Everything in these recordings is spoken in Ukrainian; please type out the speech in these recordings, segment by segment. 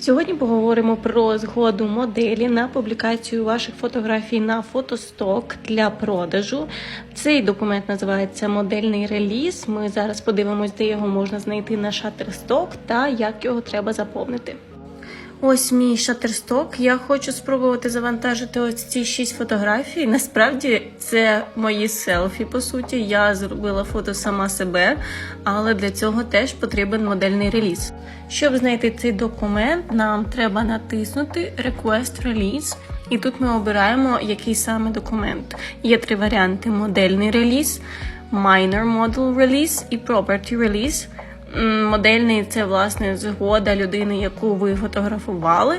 Сьогодні поговоримо про згоду моделі на публікацію ваших фотографій на фотосток для продажу. Цей документ називається модельний реліз. Ми зараз подивимось, де його можна знайти на Shutterstock та як його треба заповнити. Ось мій шатерсток. Я хочу спробувати завантажити ось ці шість фотографій. Насправді це мої селфі, по суті. Я зробила фото сама себе, але для цього теж потрібен модельний реліз. Щоб знайти цей документ, нам треба натиснути Request Release. І тут ми обираємо, який саме документ. Є три варіанти: модельний реліз, Minor Model Release і Property Release. Модельний це власне згода людини, яку ви фотографували.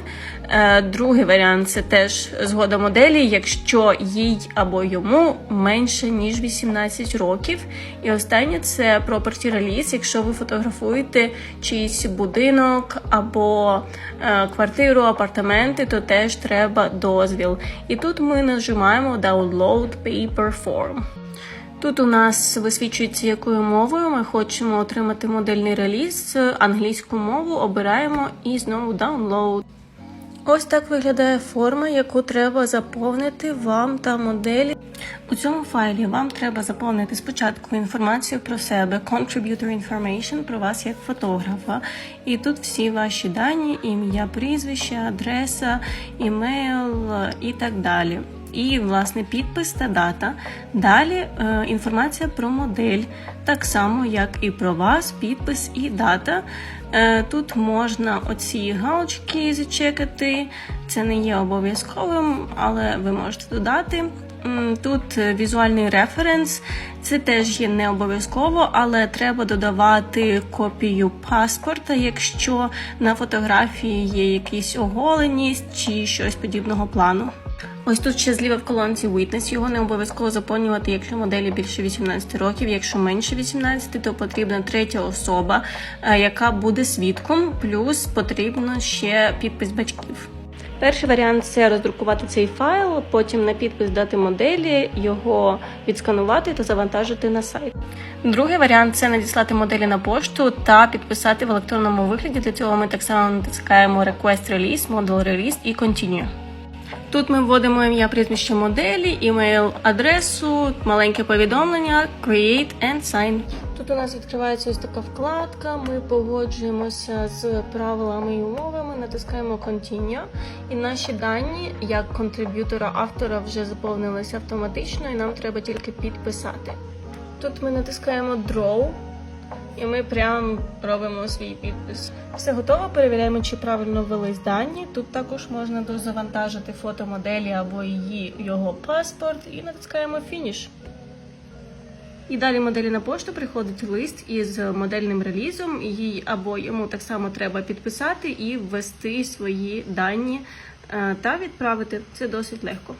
Е, Другий варіант це теж згода моделі, якщо їй або йому менше ніж 18 років. І останнє це property release, якщо ви фотографуєте чийсь будинок або е, квартиру, апартаменти, то теж треба дозвіл. І тут ми нажимаємо Download Paper Form. Тут у нас висвічується, якою мовою ми хочемо отримати модельний реліз. Англійську мову обираємо і знову download. Ось так виглядає форма, яку треба заповнити вам та моделі. У цьому файлі вам треба заповнити спочатку інформацію про себе, contributor information про вас як фотографа. І тут всі ваші дані, ім'я, прізвище, адреса, імейл і так далі. І, власне, підпис та дата. Далі е, інформація про модель, так само, як і про вас, підпис і дата. Е, тут можна оці галочки зачекати. Це не є обов'язковим, але ви можете додати. Тут е, візуальний референс, це теж є не обов'язково, але треба додавати копію паспорта, якщо на фотографії є якісь оголеність чи щось подібного плану. Ось тут ще зліва в колонці Witness, його не обов'язково заповнювати, якщо моделі більше 18 років. Якщо менше 18, то потрібна третя особа, е, яка буде свідком, плюс потрібно ще підпис батьків. Перший варіант це роздрукувати цей файл, потім на підпис дати моделі, його відсканувати та завантажити на сайт. Другий варіант це надіслати моделі на пошту та підписати в електронному вигляді. Для цього ми так само натискаємо Request Release, Model Release і Continue. Тут ми вводимо ім'я прізвище моделі, імейл, адресу, маленьке повідомлення, Create and Sign. Тут у нас відкривається ось така вкладка. Ми погоджуємося з правилами і умовами, натискаємо Continue. І наші дані як контриб'ютора автора вже заповнилися автоматично, і нам треба тільки підписати. Тут ми натискаємо Draw. І ми прям робимо свій підпис. Все готово. Перевіряємо, чи правильно ввелись дані. Тут також можна дозавантажити фото моделі або її його паспорт, і натискаємо фініш. І далі моделі на пошту приходить лист із модельним релізом. Їй або йому так само треба підписати і ввести свої дані е, та відправити. Це досить легко.